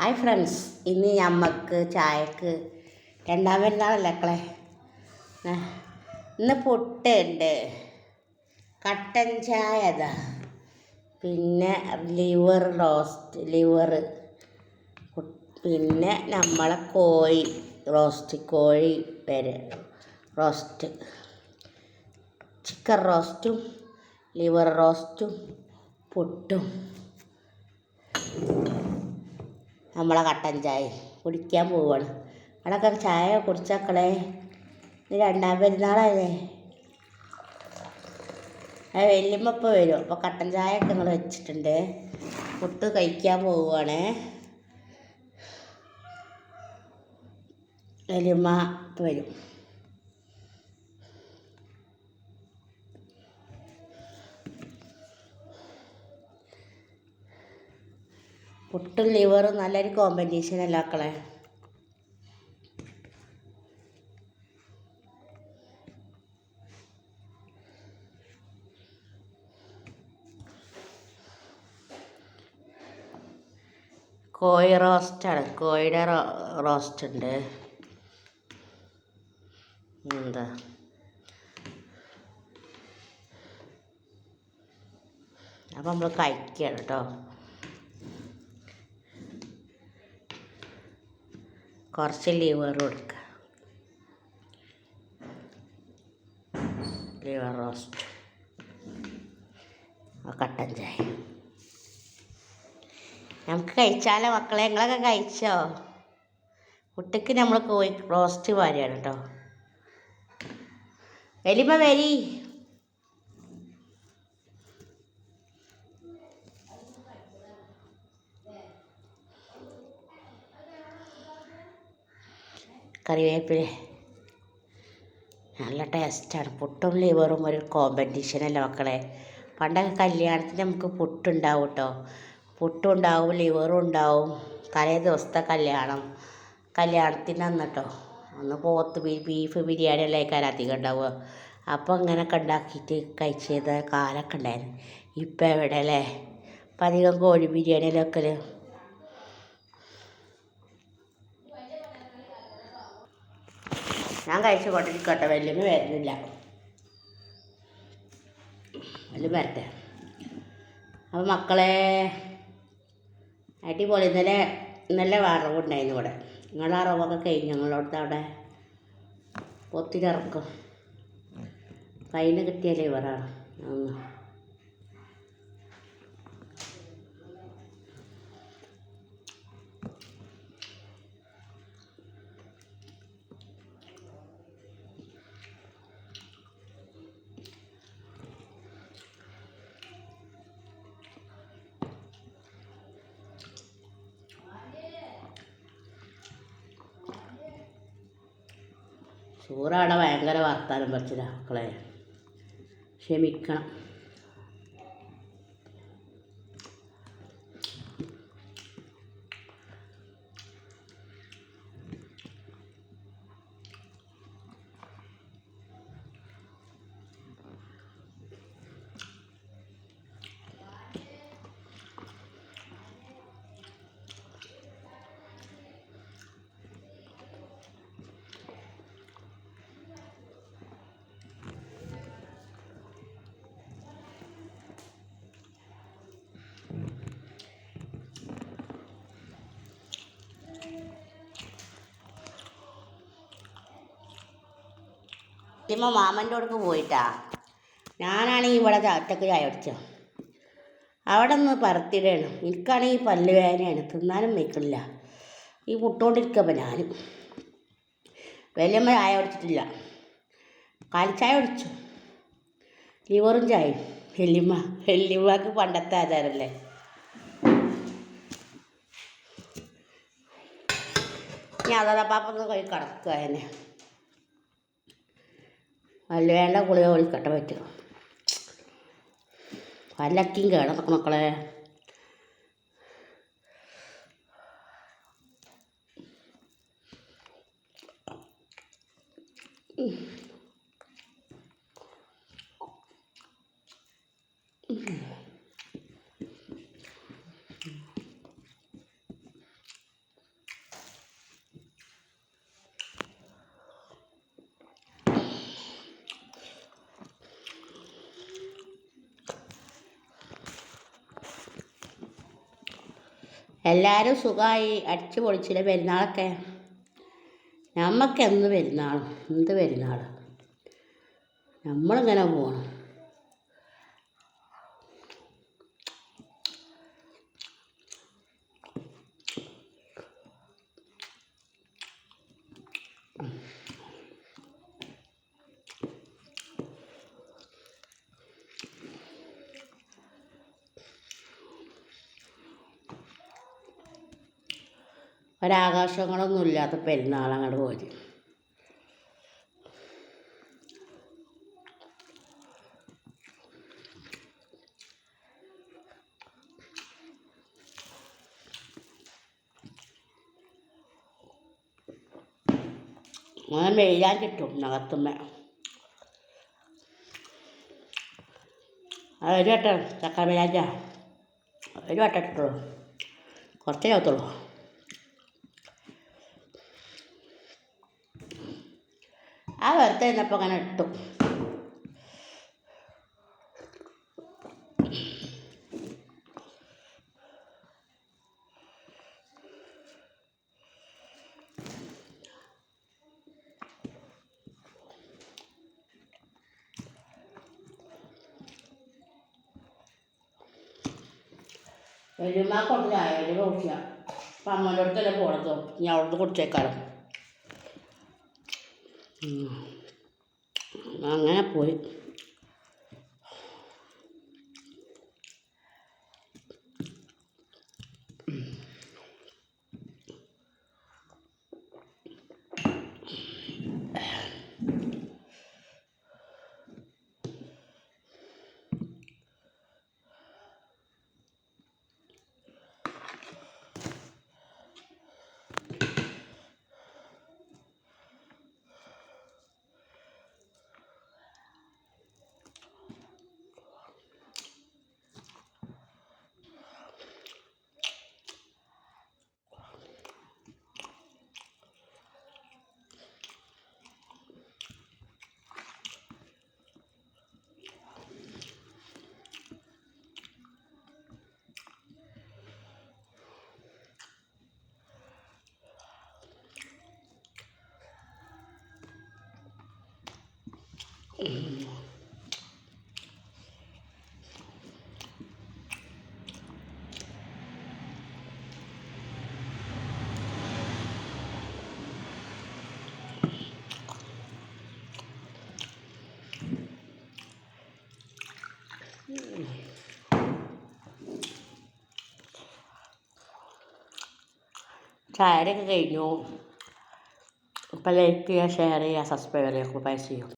Hi friends ഇന്ന് ഞമ്മക്ക് ചായക്ക് രണ്ടാം പെരുന്നാളല്ലേ മക്കളെ? ഇന്ന് പുട്ടുണ്ട്. കട്ടൻ ചായ അതാ. പിന്നെ ലിവർ റോസ്റ്റ് ലിവർ. പിന്നെ നമ്മളെ കോഴി റോസ്റ്റ് കോഴി വരെ റോസ്റ്റ്. ചിക്കൻ റോസ്റ്റും ലിവർ റോസ്റ്റും പുട്ടും. നമ്മളെ കട്ടൻ ചായ. കുടിക്കാൻ പോവാണ്. അവിടെയൊക്കെ ചായ കുടിച്ചക്കളെ ഇത് രണ്ടാം പെരുന്നാളല്ലേ അത് വല്യമ്മ വരും. അപ്പോൾ കട്ടൻ ചായ ഒക്കെ ഞങ്ങൾ വെച്ചിട്ടുണ്ട്. പുട്ട് കഴിക്കാൻ പോവുകയാണ് വലിയമ്മ വരും. പുട്ടും ലിവറും നല്ലൊരു കോമ്പിനേഷൻ അല്ലാക്കളെ കോഴി റോസ്റ്റാണ് കോഴിയുടെ റോസ്റ്റ് ഉണ്ട്. എന്താ? അപ്പം നമ്മൾ കഴിക്കുകയാണ് കേട്ടോ. കുറച്ച് ലിവർ കൊടുക്കുക ലിവർ റോസ്റ്റ് കട്ടൻ ചായ. നമുക്ക് കഴിച്ചാലോ മക്കളെ? നിങ്ങളൊക്കെ കഴിച്ചോ? കുട്ടിക്ക് നമ്മൾ കോഴി റോസ്റ്റ് വാരിയാണ് കേട്ടോ വരുമ്പോൾ വരി. കറിവേപ്പില. നല്ല ടേസ്റ്റാണ് പുട്ടും ലിവറും ഒരു കോമ്പറ്റീഷനല്ല മക്കളെ? പണ്ടൊക്കെ കല്യാണത്തിന് നമുക്ക് പുട്ടുണ്ടാവും കേട്ടോ പുട്ടും ഉണ്ടാവും ലിവറും ഉണ്ടാവും. തലേ ദിവസത്തെ കല്യാണം. കല്യാണത്തിന് അന്ന് കേട്ടോ അന്ന് പോത്ത് ബീഫ് ബിരിയാണി അല്ലേ അധികം ഉണ്ടാവുക. അപ്പോൾ അങ്ങനെയൊക്കെ ഉണ്ടാക്കിയിട്ട് കഴിച്ചത് കാലമൊക്കെ ഉണ്ടായിരുന്നു. ഇപ്പം എവിടെ അല്ലേ അപ്പം അധികം കോഴി ബിരിയാണിയിലൊക്കെ വെക്കൽ. ഞാൻ കഴിച്ചു കൊണ്ടിരിക്കട്ടെ വലിയ വരുന്നില്ല. വലിയ വരട്ടെ. അപ്പോൾ മക്കളെ അടിപൊളി. ഇന്നലെ ഇന്നലെ വറവുണ്ടായിരുന്നു ഇവിടെ. നിങ്ങളുടെ അറവൊക്കെ കഴിഞ്ഞു ഞങ്ങളോടത്ത് അവിടെ? ഒത്തിരിറക്കും കയ്യിൽ നിന്ന് കിട്ടിയാലേ ലിവറാണ് ഒന്ന് ചോറവിടെ ഭയങ്കര വർത്താനം പറ്റില്ല മക്കളെ. ക്ഷമിക്കണം. ഇമ്മ മാമന്റെ അടുക്ക് പോയിട്ടാ. ഞാനാണെങ്കിൽ ഇവിടെ ഒറ്റയ്ക്ക് ചായ കുടിച്ചോ. അവിടെ നിന്ന് പറത്തിടണം. എനിക്കാണെങ്കിൽ പല്ല് വേദനയാണ്. തിന്നാനും വെക്കില്ല ഈ പുട്ടുകൊണ്ടിരിക്കുമ്പോൾ ഞാനും. വലിയമ്മ ചായ കുടിച്ചിട്ടില്ല. കാലിച്ചായ കുടിച്ചു. ലിവറും ചായയും. വെല്ലിമ്മ വെല്ലിമ്മക്ക് പണ്ടത്തെ ആചാരല്ലേ. ഞാൻ അതാ പാപ്പൊന്ന് പോയി കിടക്കുക എന്നെ. വല്ല വേണ്ട ഗുളിക ഒളിക്കട്ടെ പറ്റും. വല്ലക്കും കേടന്നൊക്കെ മക്കളെ. എല്ലാവരും സുഖമായി അടിച്ചു പൊളിച്ചില്ല പെരുന്നാളൊക്കെ? നമ്മക്കെന്ന് പെരുന്നാളും? എന്ത് പെരുന്നാൾ നമ്മളിങ്ങനെ പോകണം ഒരാഘോഷങ്ങളൊന്നും ഇല്ലാത്ത പെരുന്നാൾ അങ്ങോട്ട് പോയി അങ്ങനെ മെയ്യാൻ കിട്ടും നകത്തുമ്മ ഒരു വട്ടം ചക്ക മെയ്യാൻ ഒരു വട്ടം ഇട്ടുള്ളൂ കുറച്ചേ ചവത്തുള്ളൂ ആ വെറുതെ ഇരുന്നപ്പോൾ അങ്ങനെ ഇട്ടു. വലിയമ്മ കൊണ്ട് ചായ വലിയ അപ്പം അമ്മേന്റെ അടുത്തല്ലേ പോണത്. ഞാൻ അവിടുന്ന് കുടിച്ചേക്കാലോ ഉം. അങ്ങനെ പോയി ചായയൊക്കെ കഴിഞ്ഞു അപ്പോൾ ലൈക്ക് ചെയ്യുക ഷെയർ ചെയ്യുക സബ്സ്ക്രൈബ് ചെയ്യുക പൈസ ചെയ്യും